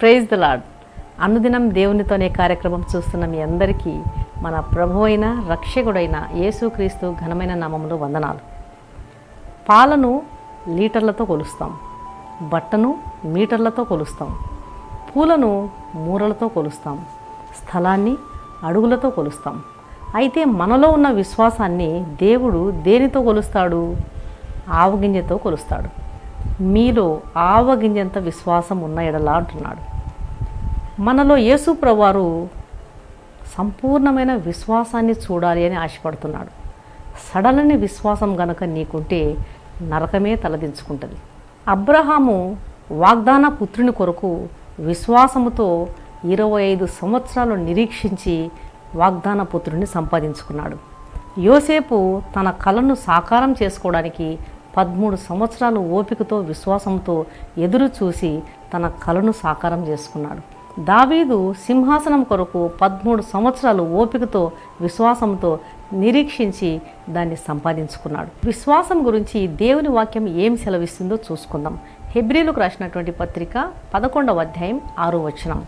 Praise the lord అనుదినం దేవునితోనే కార్యక్రమం చూస్తున్న మీ అందరికీ మన ప్రభు అయిన రక్షకుడైన యేసుక్రీస్తు ఘనమైన నామములో వందనాలు. పాలను లీటర్లతో కొలుస్తాం. బట్టను మీటర్లతో కొలుస్తాం. పూలను మూరలతో కొలుస్తాం. స్థలాన్ని అడుగులతో కొలుస్తాం. అయితే మనలో ఉన్న విశ్వాసాన్ని దేవుడు దేనితో కొలుస్తాడు? ఆవగింజతో కొలుస్తాడు. మీలో ఆవగింజంత విశ్వాసం ఉన్న ఎడలా అంటున్నాడు. మనలో యేసు సంపూర్ణమైన విశ్వాసాన్ని చూడాలి అని ఆశపడుతున్నాడు. సడలని విశ్వాసం గనక నీకుంటే నరకమే తలదించుకుంటుంది. అబ్రహాము వాగ్దాన పుత్రుని కొరకు విశ్వాసముతో ఇరవై ఐదు సంవత్సరాలు నిరీక్షించి వాగ్దాన పుత్రుని సంపాదించుకున్నాడు. యోసేపు తన కలను సాకారం చేసుకోవడానికి పదమూడు సంవత్సరాలు ఓపికతో విశ్వాసంతో ఎదురు చూసి తన కలను సాకారం చేసుకున్నాడు. దావీదు సింహాసనం కొరకు పదమూడు సంవత్సరాలు ఓపికతో విశ్వాసంతో నిరీక్షించి దాన్ని సంపాదించుకున్నాడు. విశ్వాసం గురించి దేవుని వాక్యం ఏం సెలవిస్తుందో చూసుకుందాం. హెబ్రిలకు రాసినటువంటి పత్రిక పదకొండవ అధ్యాయం ఆరో వచనం.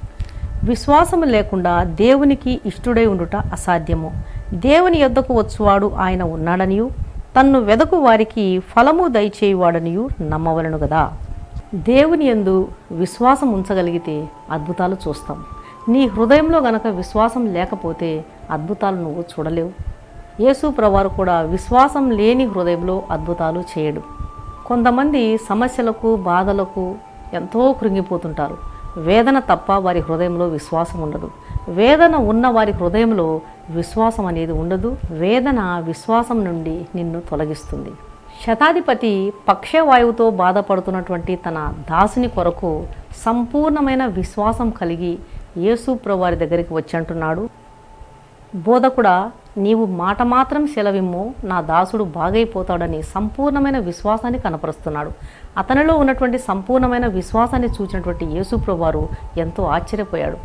విశ్వాసము లేకుండా దేవునికి ఇష్టుడై ఉండుట అసాధ్యము. దేవుని యొద్దకు వచ్చువాడు ఆయన ఉన్నాడనియు తన్ను వెదకు వారికి ఫలము దయచేయువాడనియు నమ్మవలను కదా దేవుని యందు విశ్వాసం ఉంచగలిగితే అద్భుతాలు చూస్తాం. నీ హృదయంలో గనక విశ్వాసం లేకపోతే అద్భుతాలు నువ్వు చూడలేవు. యేసు ప్రవారు కూడా విశ్వాసం లేని హృదయంలో అద్భుతాలు చేయడు. కొంతమంది సమస్యలకు బాధలకు ఎంతో కృంగిపోతుంటారు. వేదన తప్ప వారి హృదయంలో విశ్వాసం ఉండదు. వేదన ఉన్న వారి హృదయంలో విశ్వాసం అనేది ఉండదు. వేదన విశ్వాసం నుండి నిన్ను తొలగిస్తుంది. శతాధిపతి పక్షవాయువుతో బాధపడుతున్నటువంటి తన దాసుని కొరకు సంపూర్ణమైన విశ్వాసం కలిగి యేసు ప్రవారి దగ్గరికి వచ్చి అంటున్నాడు. బోధకుడా నీవు మాట మాత్రం సెలవిమ్ము నా దాసుడు బాగైపోతాడని సంపూర్ణమైన విశ్వాసాన్ని కనపరుస్తున్నాడు. అతనిలో ఉన్నటువంటి సంపూర్ణమైన విశ్వాసాన్ని చూచినటువంటి యేసుప్రభువారు ఎంతో ఆశ్చర్యపోయాడు.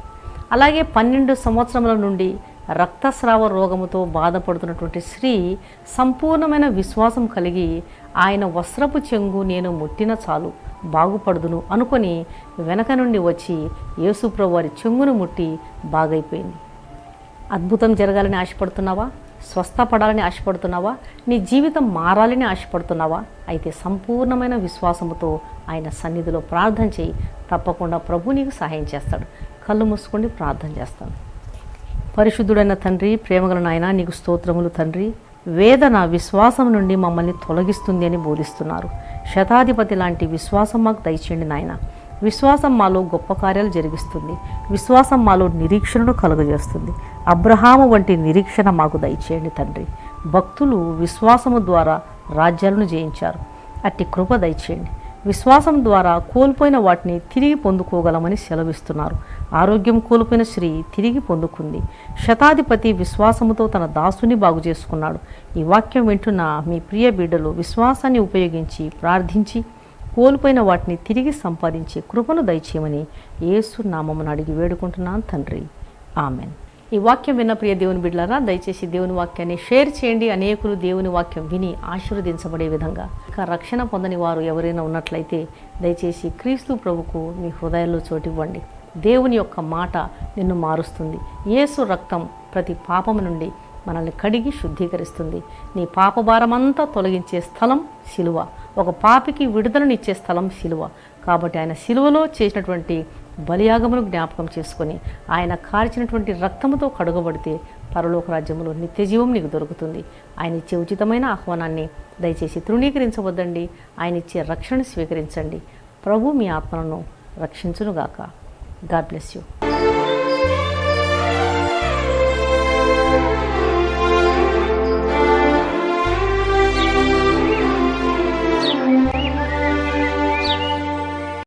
అలాగే పన్నెండు సంవత్సరముల నుండి రక్తస్రావ రోగముతో బాధపడుతున్నటువంటి స్త్రీ సంపూర్ణమైన విశ్వాసం కలిగి ఆయన వస్త్రపు చెంగు నేను ముట్టిన చాలు బాగుపడుదును అనుకొని వెనక నుండి వచ్చి యేసుప్రభు వారి చెంగును ముట్టి బాగైపోయింది. అద్భుతం జరగాలని ఆశపడుతున్నావా? స్వస్థపడాలని ఆశపడుతున్నావా? నీ జీవితం మారాలని ఆశపడుతున్నావా? అయితే సంపూర్ణమైన విశ్వాసముతో ఆయన సన్నిధిలో ప్రార్థన చేయి. తప్పకుండా ప్రభు నీకు సహాయం చేస్తాడు. కళ్ళు మూసుకొని ప్రార్థన చేస్తాను. పరిశుద్ధుడైన తండ్రి ప్రేమగల నాయన నీకు స్తోత్రములు తండ్రి. వేదన విశ్వాసం నుండి మమ్మల్ని తొలగిస్తుంది అని బోధిస్తున్నారు. శతాధిపతి లాంటి విశ్వాసం మాకు దయచేయండి నాయన. విశ్వాసం మాలో గొప్ప కార్యాలు జరిగిస్తుంది. విశ్వాసం మాలో నిరీక్షణను కలుగజేస్తుంది. అబ్రహాము వంటి నిరీక్షణ మాకు దయచేయండి తండ్రి. భక్తులు విశ్వాసము ద్వారా రాజ్యాలను జయించారు. అట్టి కృప దయచేయండి. విశ్వాసం ద్వారా కోల్పోయిన వాటిని తిరిగి పొందుకోగలమని సెలవిస్తున్నారు. ఆరోగ్యం కోల్పోయిన స్త్రీ తిరిగి పొందుకుంది. శతాధిపతి విశ్వాసముతో తన దాసుని బాగు చేసుకున్నాడు. ఈ వాక్యం వింటున్న మీ ప్రియ బిడ్డలు విశ్వాసాన్ని ఉపయోగించి ప్రార్థించి కోల్పోయిన వాటిని తిరిగి సంపాదించి కృపను దయచేయమని యేసు నామమును అడిగి వేడుకుంటున్నాను తండ్రి. ఆమెన్. ఈ వాక్యం విన్న ప్రియ దేవుని బిడ్డలారా దయచేసి దేవుని వాక్యాన్ని షేర్ చేయండి. అనేకులు దేవుని వాక్యం విని ఆశీర్వదించబడే విధంగా ఇంకా రక్షణ పొందని వారు ఎవరైనా ఉన్నట్లయితే దయచేసి క్రీస్తు ప్రభుకు మీ హృదయాల్లో చోటివ్వండి. దేవుని యొక్క మాట నిన్ను మారుస్తుంది. యేసు రక్తం ప్రతి పాపము నుండి మనల్ని కడిగి శుద్ధీకరిస్తుంది. నీ పాపభారమంతా తొలగించే స్థలం శిలువ ఒక పాపికి విడుదలనిచ్చే స్థలం శిలువ కాబట్టి ఆయన శిలువలో చేసినటువంటి బలియాగమును జ్ఞాపకం చేసుకొని ఆయన కాల్చినటువంటి రక్తముతో కడుగబడితే పరలోక రాజ్యములో నిత్యజీవం నీకు దొరుకుతుంది. ఆయన ఇచ్చే ఉచితమైన ఆహ్వానాన్ని దయచేసి తృణీకరించవద్దండి. ఆయన ఇచ్చే రక్షణ స్వీకరించండి. ప్రభు మీ ఆత్మలను రక్షించునుగాక. God bless you.